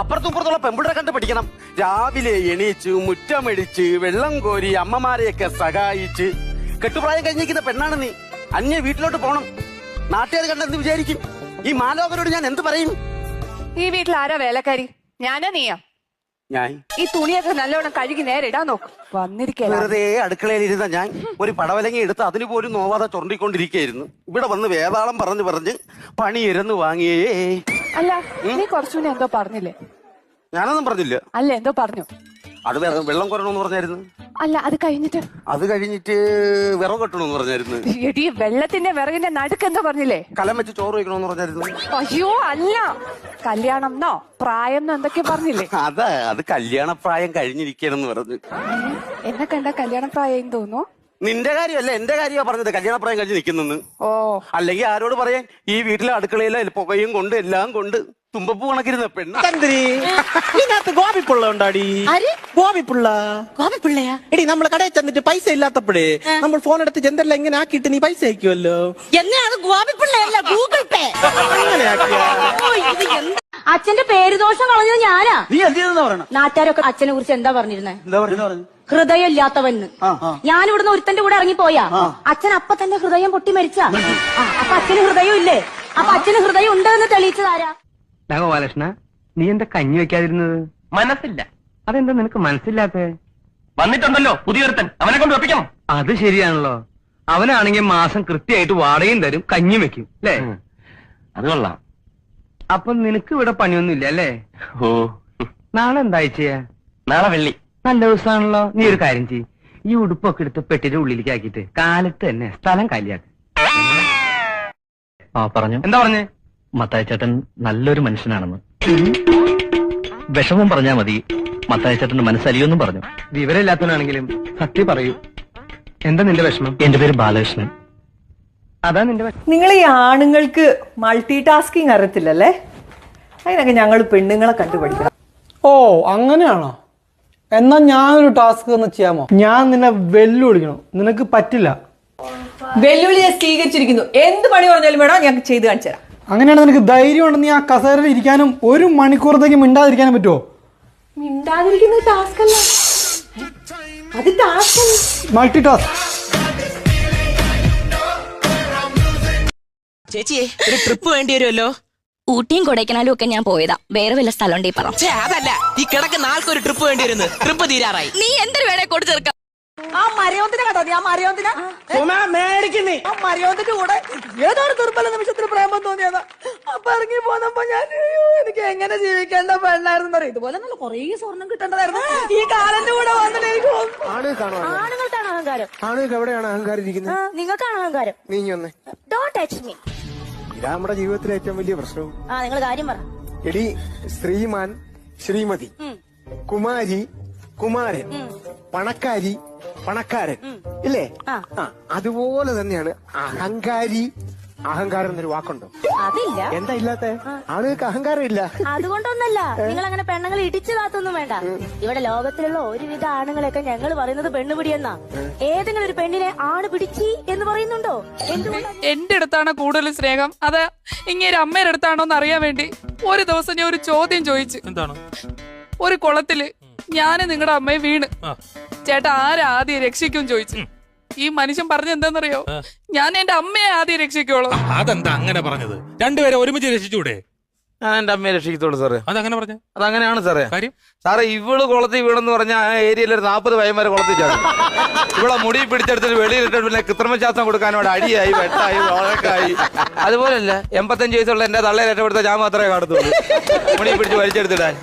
അപ്പുറത്തും ഇപ്പുറത്തുള്ള പെമ്പിളരെ കണ്ട് പഠിക്കണം രാവിലെ എണീച്ച് മുറ്റമടിച്ച് വെള്ളം കോരി അമ്മമാരെയൊക്കെ സഹായിച്ച്. കെട്ടുപ്രായം കഴിഞ്ഞിരിക്കുന്ന പെണ്ണാണ് നീ. അന്യ വീട്ടിലോട്ട് പോണം. നാട്ടുകാർ കണ്ടെന്ന് വിചാരിക്കും. ഈ മാലോകരോട് ഞാൻ എന്ത് പറയും? ഈ വീട്ടിൽ ആരാ വേലക്കാരി? ഞാനാ നീയാ? ഞാൻ. ഈ തുണിയൊക്കെ നല്ലോണം കഴുകി നേരെ ഇടാൻ നോക്കും. വന്നിരിക്കാൻ വെറുതെ അടുക്കളയിൽ ഇരുന്ന ഞാൻ ഒരു പടവലങ്ങി എടുത്ത് അതിന് പോലും നോവാതെ ചുരണ്ടിക്കൊണ്ടിരിക്കുകയായിരുന്നു ഇവിടെ വന്ന് വേതാളം പറഞ്ഞു പറഞ്ഞ് പണി ഇരന്ന് വാങ്ങിയേ. അല്ല നീ കുറച്ചുകൂടി എന്തോ പറഞ്ഞില്ലേ? ഞാനൊന്നും പറഞ്ഞില്ല. അല്ല എന്തോ പറഞ്ഞു. അത് വെ- വെള്ളം കുറയണമെന്ന് പറഞ്ഞായിരുന്നു. അല്ല അത് കഴിഞ്ഞിട്ട്? അത് കഴിഞ്ഞിട്ട് വിറവ് കെട്ടണമെന്ന് പറഞ്ഞായിരുന്നു. എടി വെള്ളത്തിന്റെ വിറകിന്റെ നടുക്ക് എന്തോ പറഞ്ഞില്ലേ? കലം വെച്ച് ചോറ് വയ്ക്കണമെന്ന് പറഞ്ഞായിരുന്നു. അയ്യോ അല്ല. കല്യാണം എന്നോ പ്രായം എന്നോ എന്തൊക്കെ പറഞ്ഞില്ലേ? അതാ അത് കല്യാണ കല്യാണപ്രായം കഴിഞ്ഞിരിക്കണെന്ന് പറഞ്ഞു. എന്നെ കണ്ട കല്യാണ പ്രായം തോന്നുന്നു നിന്റെ കാര്യമല്ല എന്റെ കാര്യമാ പറഞ്ഞത്. കല്യാണപ്രായം കഴിഞ്ഞ് നിൽക്കുന്നെന്ന്. ഓ. അല്ലെങ്കിൽ ആരോട് പറയാൻ ഈ വീട്ടിലെ അടുക്കളയിലെ പുകയും കൊണ്ട് എല്ലാം കൊണ്ട് തുമ്പപ്പൂ കണക്കിരുന്ന പെണ്ണ്. തന്ത്രി ഇതിനകത്ത് ഗോപിപ്പുള്ള ഉണ്ടാടി? ആര്? ഗോപിപ്പുള്ള ഗോപിപ്പിള്ളയാ എടി നമ്മൾ കടയിൽ ചെന്നിട്ട് പൈസ ഇല്ലാത്തപ്പോഴേ നമ്മൾ ഫോൺ എടുത്ത് ചെന്തല്ല ഇങ്ങനെ ആക്കിയിട്ട് നീ പൈസ അയക്കുമല്ലോ എന്നെയാണ് ഗോപിപ്പിള്ളയല്ല ഗൂഗിൾ പേ. അങ്ങനെ ആക്കിയാ? ഓ, ഇത് എന്താ? അച്ഛന്റെ പേര് ദോഷം കളഞ്ഞത് ഞാനാ. നീ എന്ത് ചെയ്തെന്നാ പറയണ? നാട്ടുകാരൊക്കെ അച്ഛനെ കുറിച്ച് എന്താ പറഞ്ഞിരുന്നേ? എന്താ പറഞ്ഞു പറഞ്ഞു? ഹൃദയം ഇല്ലാത്തവന്ന്. ഞാൻ ഇവിടുന്ന് ഒരുത്തന്റെ കൂടെ ഇറങ്ങിപ്പോയാ. അച്ഛൻ അപ്പൊ തന്നെ ഹൃദയം പൊട്ടി മരിച്ച. അപ്പൊ അച്ഛന് ഹൃദയം ഇല്ലേ അപ്പൊ അച്ഛന് ഹൃദയം ഉണ്ടെന്ന് തെളിയിച്ചതാരാ ഗോപാലകൃഷ്ണ നീ എന്താ കഞ്ഞി വെക്കാതിരുന്നത് മനസ്സില്ല. അതെന്താ നിനക്ക് മനസ്സില്ലാത്ത? വന്നിട്ടുണ്ടല്ലോ പുതിയൊരുത്തൻ. അവനെ കൊണ്ട് ഒപ്പിക്കണം. അത് ശരിയാണല്ലോ. അവനാണെങ്കിൽ മാസം കൃത്യമായിട്ട് വാടകയും തരും കഞ്ഞി വെക്കും അല്ലേ? അത് കൊള്ളാം. അപ്പൊ നിനക്ക് ഇവിടെ പണിയൊന്നുമില്ല അല്ലേ? ഓ. നാളെ എന്താഴ്ചയാ നാളെ വെള്ളി. നല്ല ദിവസമാണല്ലോ നീ ഒരു കാര്യം ചെയ്യ്. ഈ ഉടുപ്പൊക്കെ എടുത്ത് പെട്ടിന്റെ ഉള്ളിലേക്ക് ആക്കിയിട്ട് കാലത്ത് തന്നെ സ്ഥലം കാലിയാക്ക്. ആ പറഞ്ഞു. എന്താ പറഞ്ഞു? മത്തായ ചേട്ടൻ നല്ലൊരു മനുഷ്യനാണെന്ന്. വിഷമം പറഞ്ഞാ മതി. മത്തായ ചേട്ടന്റെ മനസ്സലിയൊന്നും പറഞ്ഞു. വിവരമില്ലാത്തവനാണെങ്കിലും സത്യം പറയൂ. എന്താ നിന്റെ വിഷമം? എന്റെ പേര് ബാലകൃഷ്ണൻ. അതാ നിന്റെ നിങ്ങൾ ഈ ആണുങ്ങൾക്ക് മൾട്ടി ടാസ്കിങ് അറിയത്തില്ലല്ലേ? അതിനൊക്കെ ഞങ്ങൾ പെണ്ണുങ്ങളെ കണ്ടുപഠിക്കണം. ഓ അങ്ങനെയാണോ? എന്നാ ഞാനൊരു ടാസ്ക് ഒന്ന് ചെയ്യാമോ? ഞാൻ നിന്നെ വെല്ലുവിളിക്കണം നിനക്ക് പറ്റില്ല. വെല്ലുവിളി ഞാൻ സ്വീകരിച്ചിരിക്കുന്നു. എന്ത് പണി പറഞ്ഞാലും വേണം ഞാൻ ചെയ്ത് കാണിച്ചു തരാം. അങ്ങനെയാണ് നിനക്ക് ധൈര്യം ഉണ്ടെന്ന് ആ കസേരയിൽ ഇരിക്കാനും ഒരു മണിക്കൂറത്തേക്ക് മിണ്ടാതിരിക്കാനും പറ്റുമോ മിണ്ടാതിരിക്കുന്ന ടാസ്ക് അല്ല. അത് ടാസ്ക് മൾട്ടി ടാസ്ക് ചേച്ചിയെ ഒരു ട്രിപ്പ് വേണ്ടി വരുമല്ലോ ഊട്ടിയും കൊടൈക്കനാലും ഒക്കെ ഞാൻ പോയതാ. വേറെ വല്ല സ്ഥലം ഉണ്ടേ പറ. ഛേ അതല്ല. ഈ കിടക്കുന്ന ആൾക്കൊരു ട്രിപ്പ് വേണ്ടി വരുന്നു ട്രിപ്പ് തീരാറായി. നീ എന്തൊരു വേണേ കൊടു ചേർക്കാം ആ മരയോന്തിനെ കണ്ടോ നീ? ആ മരയോന്തിനെ? മേടിക്കുന്നേ ആ മരയോന്തിന്റെ കൂടെ ഏതാണ് ദുർബല നിമിഷത്തിൽ പ്രേമം തോന്നിയതാ? അപ്പൊ ഇറങ്ങി പോന്നപ്പോ ഞാൻ അയ്യോ, എനിക്ക് എങ്ങനെ ജീവിക്കേണ്ട പെണ്ണായിരുന്നു പറയും. ഇതുപോലെ നല്ല കൊറേ സ്വർണം കിട്ടേണ്ടതായിരുന്നു. ഈ കാലന്റെ കൂടെ വന്നിട്ട് എനിക്ക് ഒന്നും- ആണുങ്ങൾക്കാണ് അഹങ്കാരം. ആളുകൾക്ക് എവിടെയാണ് അഹങ്കാരം ഇരിക്കുന്നത്? നിങ്ങൾക്കാണ് അഹങ്കാരം. നീ ഒന്ന് ഡോണ്ട് ടച്ച് മീ ഇതാ നമ്മുടെ ജീവിതത്തിലെ ഏറ്റവും വലിയ പ്രശ്നവും. ആ നിങ്ങൾ കാര്യം പറ. എടി ശ്രീമാൻ ശ്രീമതി കുമാരി കുമാരൻ പണക്കാരി പണക്കാരൻ ഇല്ലേ? ആ അതുപോലെ തന്നെയാണ് അഹങ്കാരി അഹങ്കാരം എന്നൊരു വാക്കുണ്ടോ? അതില്ല. എന്താ ഇല്ലാത്ത? ആളുകൾക്ക് അഹങ്കാരം ഇല്ല അതുകൊണ്ടൊന്നല്ല. നിങ്ങൾ അങ്ങനെ പെണ്ണുങ്ങൾ ഇടിച്ചു കാത്തൊന്നും വേണ്ട. ഇവിടെ ലോകത്തിലുള്ള ഒരുവിധ ആണുങ്ങളെയൊക്കെ ഞങ്ങൾ പറയുന്നത് പെണ്ണുപിടിയെന്നാ. ഏതെങ്കിലും ഒരു പെണ്ണിനെ ആണ് പിടിച്ചി എന്ന് പറയുന്നുണ്ടോ? എന്റെ അടുത്താണ് കൂടുതൽ സ്നേഹം? അത് ഇങ്ങനെ അമ്മയുടെ അടുത്താണോ എന്ന് അറിയാൻ വേണ്ടി ഒരു ദിവസം ഞാൻ ഒരു ചോദ്യം ചോദിച്ചു. എന്താണ്? ഒരു കുളത്തിൽ ഞാൻ നിങ്ങളുടെ അമ്മയെ വീണ്. ചേട്ടാ ആരാദ്യം രക്ഷിക്കും ചോദിച്ചു. ഈ മനുഷ്യൻ പറഞ്ഞ എന്താണെന്നറിയോ ഞാൻ എന്റെ അമ്മയെ ആദ്യം രക്ഷിക്കോളൂ. അതെന്താ അങ്ങനെ പറഞ്ഞത്? രണ്ടുപേരെ ഒരുമിച്ച് രക്ഷിച്ചൂടെ ഞാൻ എന്റെ അമ്മയെ രക്ഷിക്കത്തോളൂ സാറേ. അതങ്ങനെ പറഞ്ഞു? അതങ്ങനെയാണ് സാറേ. കാര്യം? സാറേ ഇവൾ കുളത്തിൽ വീണെന്ന് പറഞ്ഞ ആ ഏരിയയിൽ ഒരു നാൽപ്പത് വയമാരെ കുളത്തിൽ ചാടും. ഇവിടെ മുടി പിടിച്ചെടുത്തിട്ട് വെളിയിലിട്ട് പിന്നെ കൃത്രിമശ്വാസം കൊടുക്കാനോട് അവിടെ അടിയായി വെട്ടായി വഴക്കായി. അതുപോലല്ല എൺപത്തഞ്ച് വയസ്സുള്ള എന്റെ തള്ളയിൽ രക്ഷപ്പെടുത്ത ഞാൻ മാത്രമേ കാണത്തുള്ളൂ. മുടി പിടിച്ച് വലിച്ചെടുത്തിടാൻ.